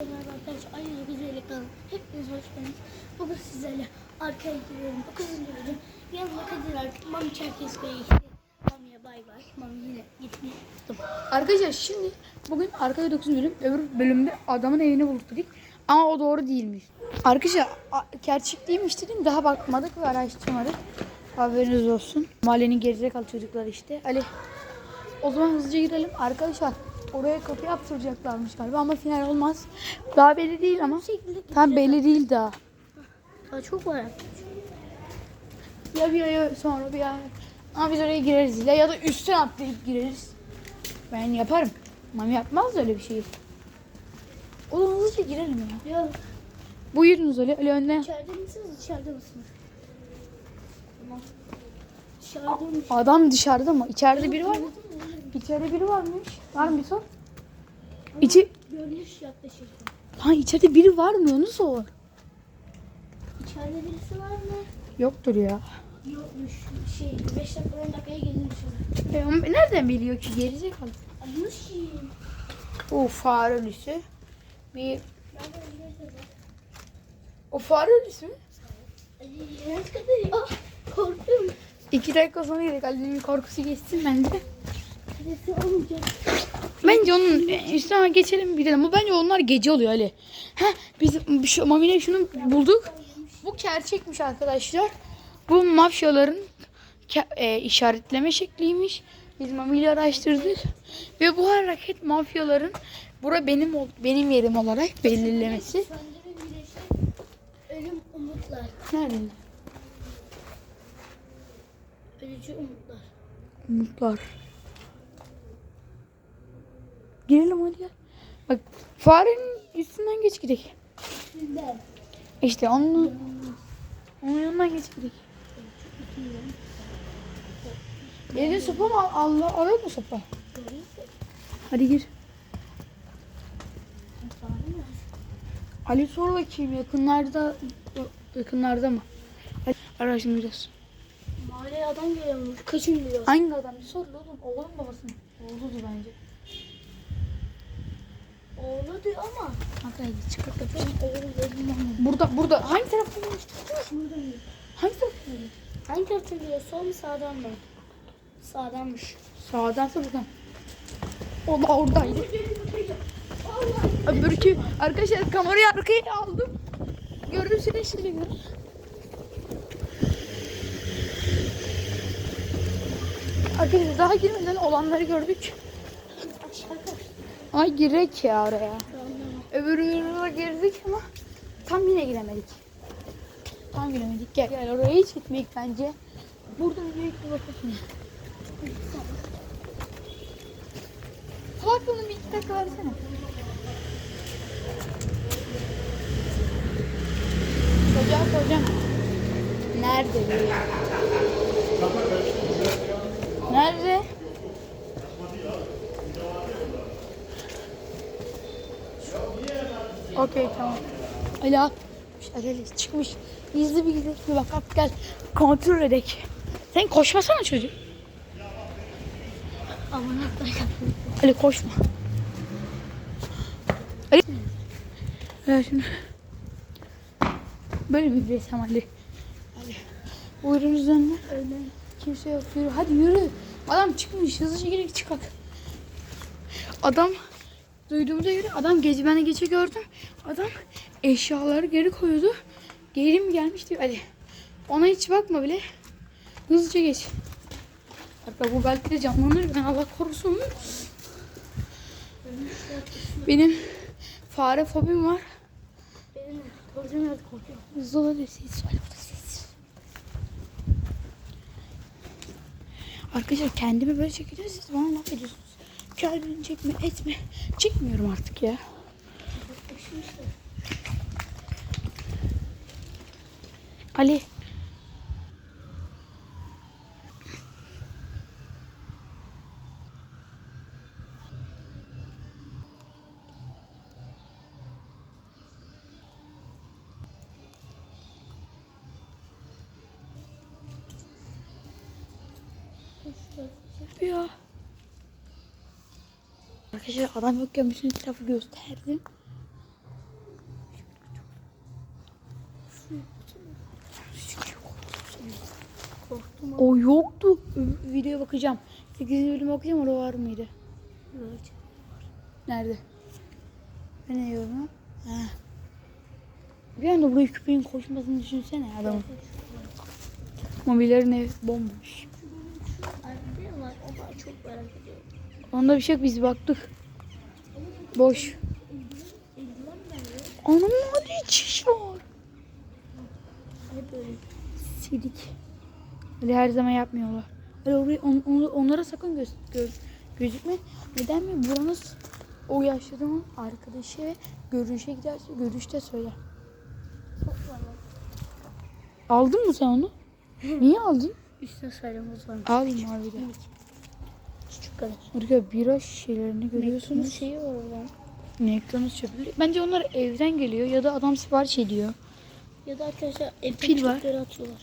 Merhaba arkadaşlar, Aynı Güzellik kanalı. Hepiniz hoş geldiniz. Bugün sizlerle arkaya gidiyorum. 9. bölüm. Yanımda Kadir artık Mami Çerkezköy'e gitti. Mami'ye bay bay. Mami yine tuttum. Arkadaşlar şimdi bugün arkada 9. bölüm öbür bölümde adamın evini bulduk dedik. Ama o doğru değilmiş. Arkadaşlar gerçek değilmiş dedim daha bakmadık ve araştırmadık. Haberiniz olsun. Mahallenin gerizekalı çocuklar işte. Ali o zaman hızlıca girelim. Arkadaşlar oraya kapı yaptıracaklarmış galiba ama final olmaz. Daha belli değil ama. Tam belli değil daha. Daha çok var. Ya bir ay sonra bir ay. Ama biz oraya gireriz ya ya da üstten atlayıp gireriz. Ben yaparım. Mami yapmaz öyle bir şey. Oğlum hızlıca girelim ya. Ya Buyurunuz öyle. Öyle önden. içeride misiniz, içeride misiniz? Tamam. Dışarıdaymış. Adam dışarıda mı? İçeride biri var mı? İçeride biri varmış. Var mı bir sor? İçi... Görmüş yaklaşırken. Ha içeride biri var mı? Onu sor. İçeride birisi var mı? Yoktur ya. Yokmuş. Şey, 5 dakika 10 dakikaya ona. E, ama nereden biliyor ki? Gerizekalı. Almış ki. O fare ölüsü. Bir... O fare ölüsü mü? Evet Kadir. Ah, korktum. İki dakika sonra gidelim. Ali'nin korkusu geçsin olmayacak. Bence onun üstüne geçelim gidelim. Bu bence onlar gece oluyor Ali. Heh, biz şu Mami'yle şunu bulduk. Bu gerçekmiş arkadaşlar. Bu mafyaların e, işaretleme şekliymiş. Biz Mami ile araştırdık. Ve bu hareket mafyaların bura benim benim yerim olarak belirlemesi. Ölüm umutlar. Nerede? Ölücü umutlar. Umutlar. Girelim hadi gel. Bak farenin üstünden geç gidelim. Sizden. İşte onun, onun yanından geç gidelim. Evde sopa mı? al- Allah alır mı sopa? Hadi gir. Ali sor bakayım yakınlarda yakınlarda mı? Hadi araştıracağız. Mahalleye adam geliyormuş. Kaçın diyor. Hangi adam? Sor oğlum. Oğlum babası mı? Oğludu bence. Oğlu diyor ama. Kanka hadi çıkar kapıyı. Oğlu dedim ama. Burada burada. Hangi taraftan mı? Hangi taraftan gelmişti? Hangi taraftan geliyor? Sol mu sağdan mı? Sağdanmış. Sağdansa buradan. O da oradaydı. Öbürkü arkadaşlar kamerayı arkaya aldım. Gördüm seni şimdi gör. Arkadaşlar daha girmeden olanları gördük. Ay girek ya oraya. Öbür yere girdik ama tam yine giremedik. Tam giremedik. Gel gel oraya hiç gitmeyek bence. Buradan büyük bir bakasın. Bunu bir iki dakika versene. Çocuğa soracağım. Nerede diye. Nerede? Okey tamam. Hala Ali çıkmış. Gizli bir gidelim bir bak gel kontrol edek. Sen koşmasana çocuk. Ol. Ali koşma. Ali. Ver şunu. Böyle bir resim Ali. Ali. Buyurun üzerine. Öyle. Kimse yok. Yürü. Hadi yürü. Adam çıkmış. Hızlıca girek çıkak. Adam duyduğumuza göre adam gece ben de gece gördüm. Adam eşyaları geri koyuyordu. Geri mi gelmiş diyor Ali. Ona hiç bakma bile. Hızlıca geç. Hatta bu belki de canlanır. Ben Allah korusun. Benim fare fobim var. Benim korkuyorum evet korkuyorum. Hızlı ol hadi ses var burada ses. Arkadaşlar kendimi böyle çekeceğiz siz bana laf ediyorsunuz. Kendini çekme etme. Çekmiyorum artık ya. Ali. Arkadaşlar adam yokken bütün etrafı gösterdim. Korktum. O yoktu. Videoya bakacağım. 8. bölüme bakacağım orada var mıydı? Evet. Nerede? Ben ne diyorum? Ha. Bir anda buraya köpeğin koşmasını düşünsene adamın. Mobillerin ev bomboş. Onda bir şey yok biz baktık. Boş. Anam hadi çiş var. Sidik. Öyle her zaman yapmıyorlar. Öyle oraya, on- on- onlara sakın göz, göz, gözükme. Neden mi? Buranız o yaşadığımın arkadaşı ve görüşe giderse görüşte söyler. Aldın mı sen onu? Niye aldın? Üstüne salyamız var. Alayım abi de. Kadar. Burada bira şişelerini görüyorsunuz. şeyi var oradan. McDonald's çöpleri. Bence onlar evden geliyor ya da adam sipariş ediyor. Ya da arkadaşlar evde Pil var. çöpleri atıyorlar.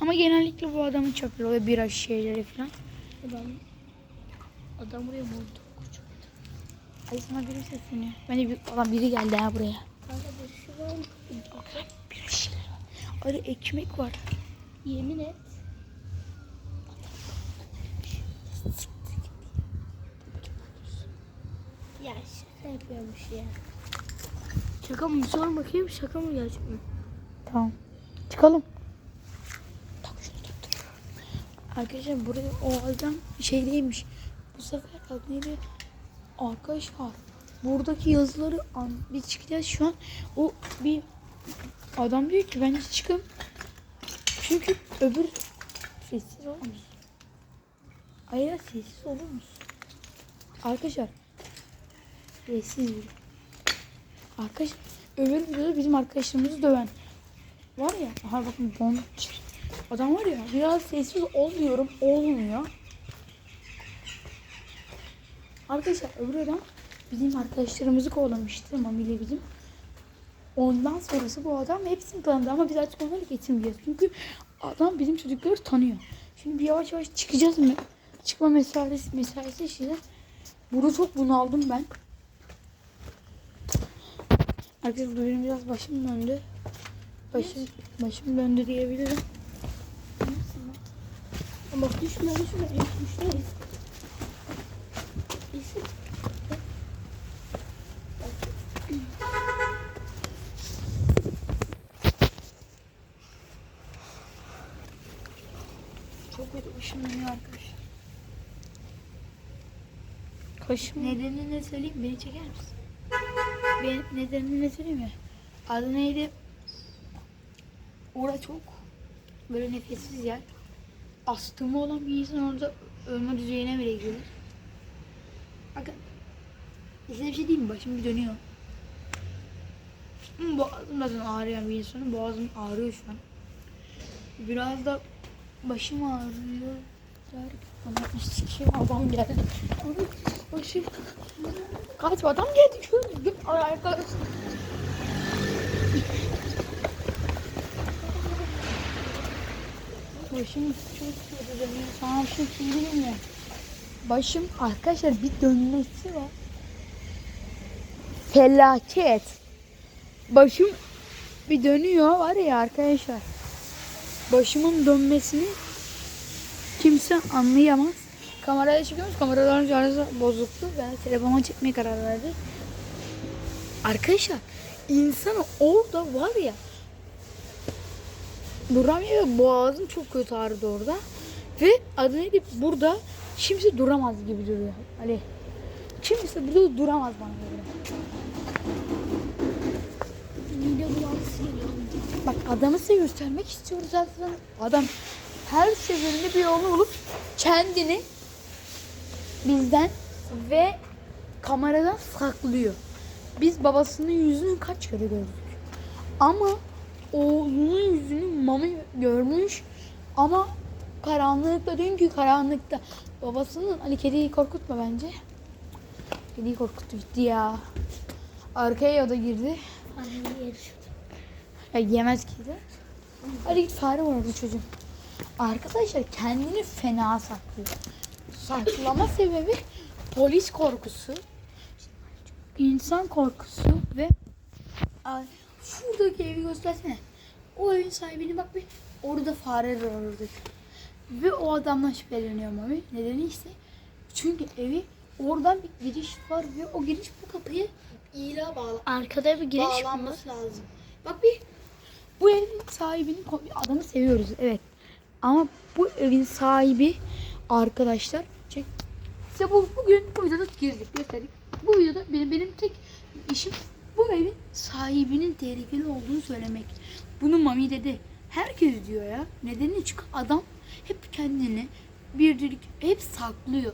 Ama genellikle bu adamın çöpleri oluyor. Bira şişeleri falan. Adam, adam buraya montu koyacak. Ay sana biri sesleniyor. Bence bir, adam biri geldi ha buraya. Kanka bir şey var mı? Bira şişeleri var. Arı ekmek var. Yemin et. Ya şaka yapıyormuş ya. Şaka mı? Sor bakayım şaka mı gerçek mi? Tamam. Çıkalım. Tak şunu tak tak. Arkadaşlar buraya o adam şeydeymiş. Bu sefer adı neydi? Arkadaşlar buradaki yazıları an, biz çıkacağız şu an. O bir adam diyor ki bence çıkın. Çünkü öbür sessiz olur musun? Hayır sessiz olur musun? Arkadaşlar sessiz bir. Arkadaş öbür videoda bizim arkadaşlarımızı döven var ya. Aha bakın don adam var ya biraz sessiz ol diyorum olmuyor. Arkadaşlar öbür adam bizim arkadaşlarımızı kovalamıştı Mami ile bizim. Ondan sonrası bu adam hepsini tanıdı ama biz artık onları getirmeyeceğiz. Çünkü adam bizim çocukları tanıyor. Şimdi bir yavaş yavaş çıkacağız mı? Çıkma mesaisi, mesaisi işte. Burada çok bunaldım ben. Arkadaşlar benim biraz başım döndü. Başım, başım döndü diyebilirim. Ama düşme düşme. Düşme. İyisin. Çok kötü başım dönüyor arkadaşlar. Kaşım. Nedenini ne söyleyeyim? Beni çeker misin? Ben nedenini ne söyleyeyim? Adı neydi? Orada çok böyle nefessiz yer. Astımı olan bir insan orada ölme düzeyine bile gelir. Bakın. Size bir şey diyeyim mi? Başım bir dönüyor. Hı, Boğazım zaten ağrıyan bir insanım. Boğazım ağrıyor şu an. Biraz da başım ağrıyor. Derken sikeyim adam geldi. Başım. Kaç adam geldi. Bir arkadaş. Başım çok kötü dönüyor. Sana bir şey söyleyeyim mi? Başım arkadaşlar bir dönmesi var. Felaket. Başım bir dönüyor var ya arkadaşlar. Başımın dönmesini kimse anlayamaz. Kameraya çekiyoruz. Kameraların şarjı bozuktu. Ben telefona çekmeye karar verdim. Arkadaşlar insan orada var ya duramıyor ve boğazım çok kötü ağrıdı orada. Ve adı neydi? Burada kimse duramaz gibi duruyor. Ali. Kimse burada duramaz bana göre. Bak adamı size göstermek istiyoruz aslında. Adam her seferinde bir yolunu bulup kendini bizden ve kameradan saklıyor. Biz babasının yüzünü kaç kere gördük. Ama oğlunun yüzünü mami görmüş ama karanlıkta dünkü karanlıkta babasının Ali kediyi korkutma bence. Kediyi korkuttu gitti ya. Arkaya o da girdi. Ya yemez ki de. Hadi git fare var orada çocuğum. Arkadaşlar kendini fena saklıyor. Saklama sebebi polis korkusu, insan korkusu ve Ay, şuradaki evi göstersene. O evin sahibini bak bir orada fareler orada. Ve o adamdan şüpheleniyor Mami. Nedeni ise çünkü evi oradan bir giriş var ve o giriş bu kapıyı ila bağlı. Arkada bir giriş mi var? bağlanması lazım. Bak bir bu evin sahibini adamı seviyoruz evet. Ama bu evin sahibi arkadaşlar. Size bu bugün bu videoda girdik gösterdik. Bu videoda benim benim tek işim bu evin sahibinin tehlikeli olduğunu söylemek. Bunu Mami dedi. Herkes diyor ya. Nedeni çünkü adam hep kendini bir hep saklıyor.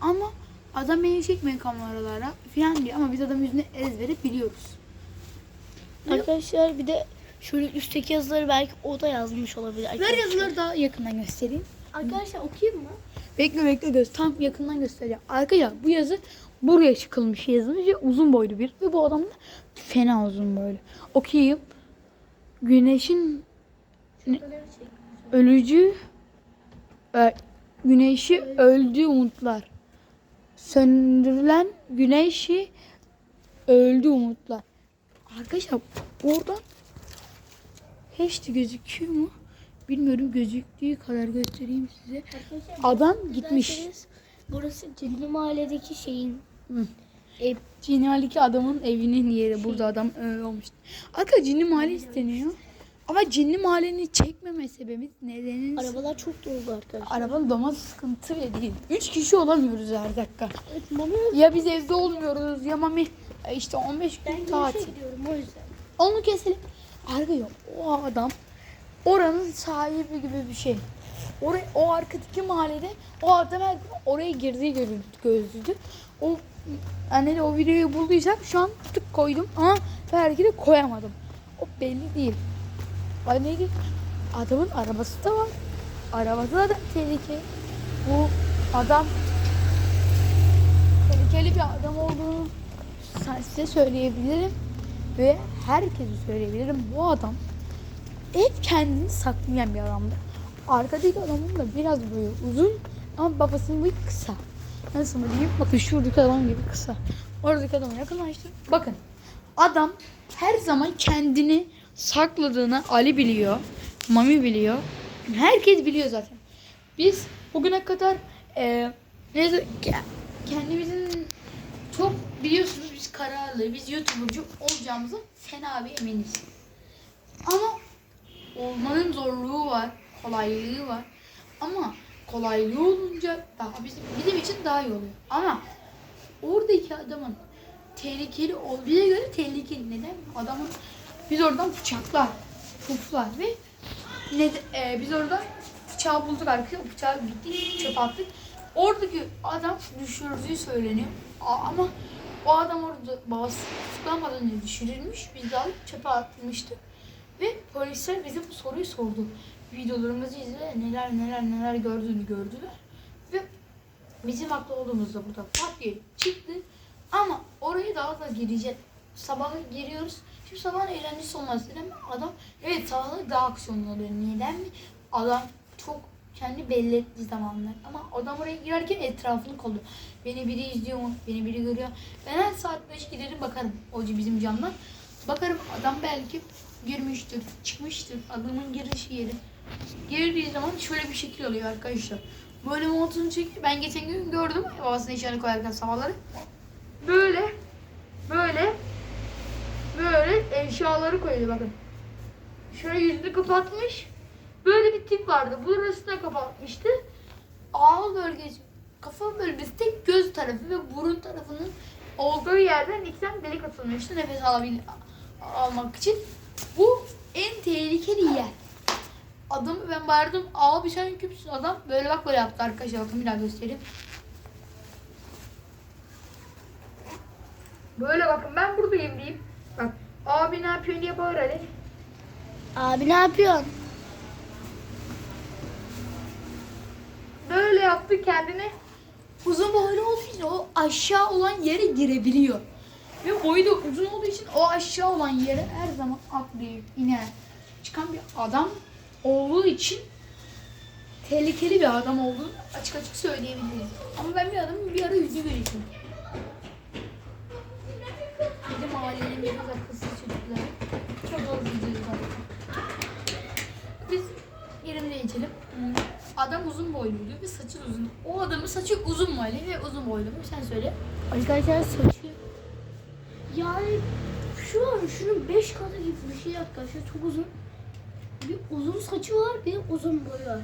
Ama adam beni çekmeyin kameralara falan diyor ama biz adam yüzüne ezbere biliyoruz. Arkadaşlar bir de şöyle üstteki yazıları belki o da yazmış olabilir. Ver arkadaşlar. yazıları daha yakından göstereyim. Arkadaşlar okuyayım mı? Bekle bekle göz tam yakından göstereceğim. Arkadaşlar bu yazı buraya çıkılmış yazılmış uzun boylu bir ve bu adam da fena uzun boylu. Okuyayım. Güneşin ölücü e, güneşi öldü umutlar. Söndürülen güneşi öldü umutlar. Arkadaşlar oradan hiç de gözüküyor mu? Bilmiyorum gözüktüğü kadar göstereyim size. Arkadaşlar Adam gitmiş. Burası Cenni Mahalle'deki şeyin Hı. ev. Cinali adamın evinin yeri. Burada adam öyle olmuş. Arkadaşlar cinli mahalle isteniyor. Ama cinli mahallenin çekmeme sebebimiz nedeni Arabalar çok dolu arkadaşlar. arabanın dolması sıkıntı bile değil. Üç kişi olamıyoruz her dakika. Evet, bana Ya biz evde olmuyoruz ya mami e, işte 15 ben gün güneşe tatil. gidiyorum o yüzden. Onu keselim. Arkadaşlar o adam oranın sahibi gibi bir şey. Oraya, o arkadaki mahallede o adam oraya girdiği gözlüydü. O anne de o videoyu bulduysam şu an tık koydum ama belki de koyamadım. O belli değil. Anne adamın arabası da var. Arabası da tehlike. Bu adam tehlikeli bir adam olduğunu size söyleyebilirim ve herkese söyleyebilirim. Bu adam hep kendini saklayan bir adamdı. Arkadaki adamın da biraz boyu uzun ama babasının boyu kısa. Nasıl mı diyeyim? Bakın şuradaki adam gibi kısa. Oradaki adamı yakınlaştır. Bakın adam her zaman kendini sakladığını Ali biliyor. Mami biliyor. Herkes biliyor zaten. Biz bugüne kadar e, ke- kendimizin çok biliyorsunuz biz kararlı, biz YouTuber'cı olacağımıza fena bir eminiz. Ama olmanın zorluğu var, kolaylığı var. Ama kolaylığı olunca daha bizim, bizim için daha iyi oluyor. Ama oradaki adamın tehlikeli ol bize göre tehlikeli. Neden? Adamın biz oradan bıçaklar, puflar ve ne, e, biz orada bıçağı bulduk arkadaşlar. Bıçağı gittik çöpe attık. Oradaki adam düşürdüğü söyleniyor. Ama o adam orada babası tutuklamadan önce düşürülmüş. Biz de alıp çöpe atmıştık. Ve polisler bize bu soruyu sordu. Videolarımızı izle neler neler neler gördüğünü gördüler. Ve bizim haklı olduğumuzda burada pat diye çıktı. Ama oraya daha da gireceğiz. Sabah giriyoruz. Şimdi sabahın eğlencesi olmaz değil mi? Adam evet sabahları daha aksiyonlu oluyor. Neden mi? Adam çok kendi belli ettiği zamanlar. Ama adam oraya girerken etrafını kolluyor. Beni biri izliyor mu? Beni biri görüyor. Ben her saat 5 giderim bakarım. O bizim camdan. Bakarım adam belki girmiştir, çıkmıştır. Adamın giriş yeri. Girdiği zaman şöyle bir şekil oluyor arkadaşlar. Böyle montunu çekiyor. Ben geçen gün gördüm babasının eşyalarını koyarken sabahları. Böyle, böyle, böyle eşyaları koyuyor bakın. Şöyle yüzünü kapatmış. Böyle bir tip vardı. Burası da kapatmıştı. Ağız bölgesi, kafa bölgesi tek göz tarafı ve burun tarafının olduğu yerden iki tane delik atılmıştı nefes alabil almak için. Bu en tehlikeli yer. Adamı ben bağırdım. Abi sen kimsin adam? Böyle bak böyle yaptı arkadaşlar. Bakın bir daha göstereyim. Böyle bakın ben buradayım diyeyim. Bak abi ne yapıyorsun diye bağır hadi. Abi ne yapıyorsun? Böyle yaptı kendini. Uzun boylu olduğu için o aşağı olan yere girebiliyor. Ve boyu da uzun olduğu için o aşağı olan yere her zaman atlayıp inen çıkan bir adam olduğu için tehlikeli bir adam olduğunu açık açık söyleyebilirim. Ama ben bir adamın bir ara yüzü görüyorum. Bizim ailemizin akılsız çocuklar. Çok özleyeceğiz Biz yerimde içelim. Adam uzun boyluydu ve saçı uzun. O adamın saçı uzun mu Ali ve uzun boylu mu? Sen söyle. Arkadaşlar saçı an şunun 5 katı gibi bir şey arkadaşlar çok uzun. Bir uzun saçı var bir uzun boyu var.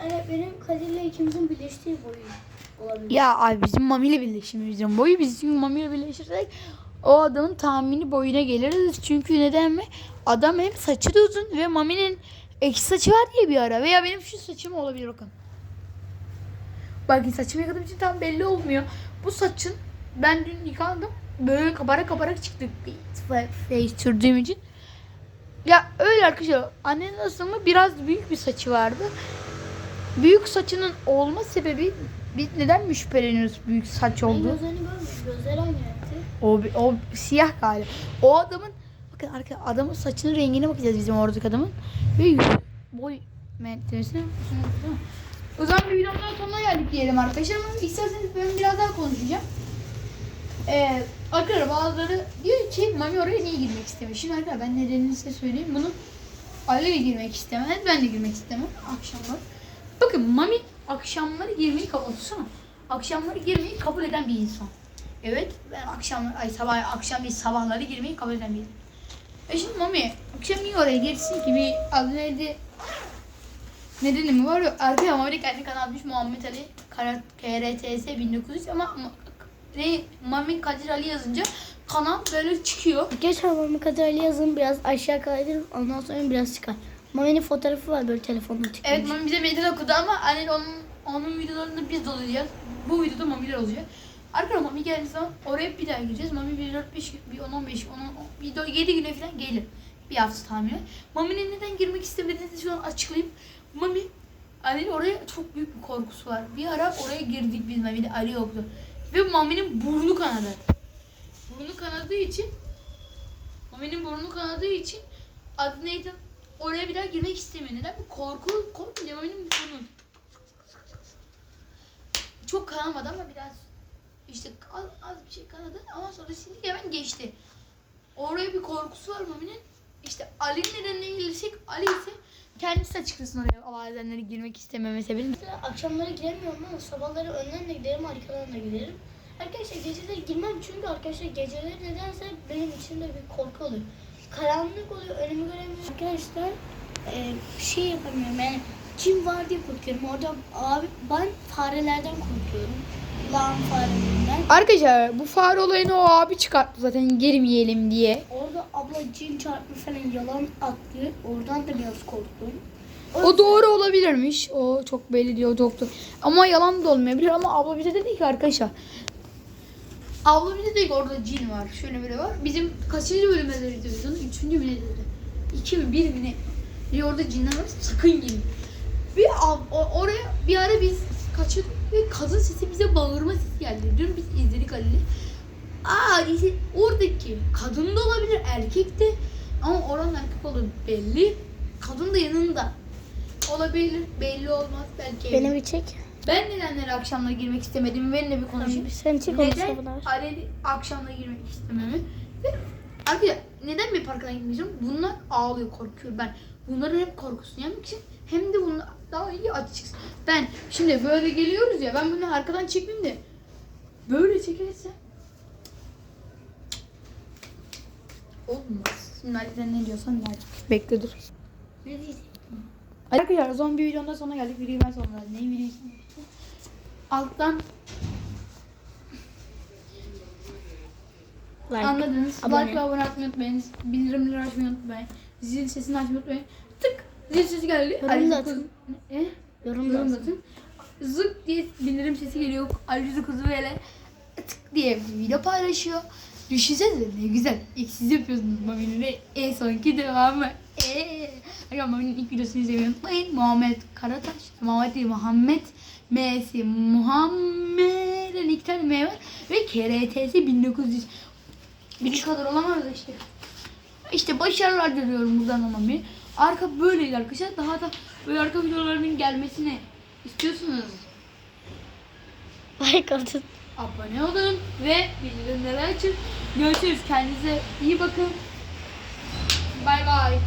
Yani benim Kadir'le ikimizin birleştiği boyu olabilir. Ya abi bizim Mami ile birleşimimizin boyu biz çünkü Mami ile birleşirsek o adamın tahmini boyuna geliriz. Çünkü neden mi? Adam hem saçı da uzun ve Mami'nin ek saçı var diye bir ara. Veya benim şu saçım olabilir bakın. Bakın saçımı yıkadığım için tam belli olmuyor. Bu saçın ben dün yıkandım. Böyle kabarak kabarak çıktı. Face sürdüğüm için. Ya öyle arkadaşlar. Annenin aslında biraz büyük bir saçı vardı. Büyük saçının olma sebebi biz neden mi şüpheleniyoruz büyük saç Ben olduğu? gözlerini görmedim. Gözleri aynı renkti. O, o siyah galiba. O adamın bakın arka adamın saçının rengine bakacağız bizim oradaki adamın. Ve boy mentesine. O zaman bir videonun sonuna geldik diyelim arkadaşlar ama isterseniz ben biraz daha konuşacağım. Ee, arkadaşlar bazıları diyor ki Mami oraya niye girmek istemiş? Şimdi arkadaşlar ben nedenini size söyleyeyim. Bunu Ali girmek istemez, ben de girmek istemem akşamlar. Bakın Mami akşamları girmeyi kabul etsene. Akşamları girmeyi kabul eden bir insan. Evet ben akşam ay sabah akşam değil sabahları girmeyi kabul eden bir insan. E şimdi Mami akşam niye oraya girsin ki bir adı neydi? Nedeni mi var? Arkaya Mami kendi kanal atmış Muhammed Ali KRTS 1900 ama ne Mami Kadir Ali yazınca kanal böyle çıkıyor. Geçen Mami Kadir Ali yazın biraz aşağı kaydırıp ondan sonra biraz çıkar. Mami'nin fotoğrafı var böyle telefonla çıkmış. Evet Mami bize meydan okudu ama hani onun onun videolarında biz de olacağız. Bu videoda Mami'ler olacak. Arkadaşlar Mami geldiği zaman oraya bir daha gireceğiz. Mami bir 4 5 bir 10 15 10 bir 7 güne falan gelir. Bir hafta tahmini. Mami'nin neden girmek istemediğini şu an açıklayayım. Mami Ali'nin oraya çok büyük bir korkusu var. Bir ara oraya girdik biz Mami'de Ali yoktu. Ve Mami'nin burnu kanadı. Burnu kanadığı için Mami'nin burnu kanadığı için adı neydi? Oraya bir daha girmek istemiyor. Neden? Korku, korku diye Mami'nin burnu. Çok kanamadı ama biraz işte az, az bir şey kanadı ama sonra sildik hemen geçti. Oraya bir korkusu var Mami'nin. İşte Ali'nin nedenine gelirsek kendisi açıklasın oraya bazenleri girmek istememe sebebi. Mesela akşamları giremiyorum ama sabahları önden de giderim arkadan da giderim. Arkadaşlar geceleri girmem çünkü arkadaşlar geceleri nedense benim içimde bir korku oluyor. Karanlık oluyor önümü göremiyorum. Arkadaşlar e, şey yapamıyorum yani kim var diye korkuyorum. Orada abi ben farelerden korkuyorum. Lan. Arkadaşlar bu fare olayını o abi çıkarttı zaten girmeyelim diye. Orada abla cin çarpmış falan yalan attı. Oradan da biraz korktum. O doğru olabilirmiş. O çok belli diyor doktor. Ama yalan da olmayabilir ama abla bize dedi ki arkadaşlar. Abla bize dedi ki orada cin var. Şöyle böyle var. Bizim kaçıncı bölümde dedi televizyonu? Üçüncü mü ne dedi? İki mi bir mi ne? Bir orada cinler var. Sakın gelin. Bir ab- o- oraya bir ara biz kaçırdık ve kadın sesi bize bağırma sesi geldi. Dün biz izledik Ali'yle. Aa işte oradaki kadın da olabilir erkek de ama oranın erkek olduğu belli. Kadın da yanında. Olabilir belli olmaz belki. Beni bir çek. Ben nedenleri akşamları girmek istemedim benimle bir konuşayım. Sen onu Neden. Aleli akşamları girmek istememi. Ve arkadaşlar neden bir parkına gitmeyeceğim? Bunlar ağlıyor korkuyor ben. Bunların hem korkusunu yenmek için hem de bunlar daha iyi çıksın. Ben şimdi böyle geliyoruz ya ben bunu arkadan çekmeyeyim de böyle çekersem olmaz. Şimdi Ali sen ne diyorsan der. Bekle dur. Ne diyecek? Arkadaşlar zaman bir videonun da sonuna geldik. Videoyu ben sonuna Neyin videoyu Alttan Like. anladınız. abone. Like ve abone olmayı unutmayın. Bildirimleri açmayı unutmayın. Zil sesini açmayı unutmayın. Tık zil sesi geldi. Yorum da atın. Ne? Yorum da atın. Zık diye bildirim sesi geliyor. Ali kuzu böyle tık diye bir video paylaşıyor. Düşünsenize ne güzel. İlk siz yapıyorsunuz Mami'nin en sonki devamı. Eee. Arkadaşlar Mami'nin ilk videosunu izlemeyi unutmayın. Muhammed Karataş. Muhammed değil Muhammed. M'si Muhammed'in iki tane M var. Ve KRTS 1900. Bir kadar olamaz işte. İşte başarılar diliyorum buradan ona bir. Arka böyleydi arkadaşlar. Daha da böyle arka videolarının gelmesini istiyorsunuz. Like atın. Abone olun ve bildirimleri açın. Görüşürüz. Kendinize iyi bakın. Bay bay.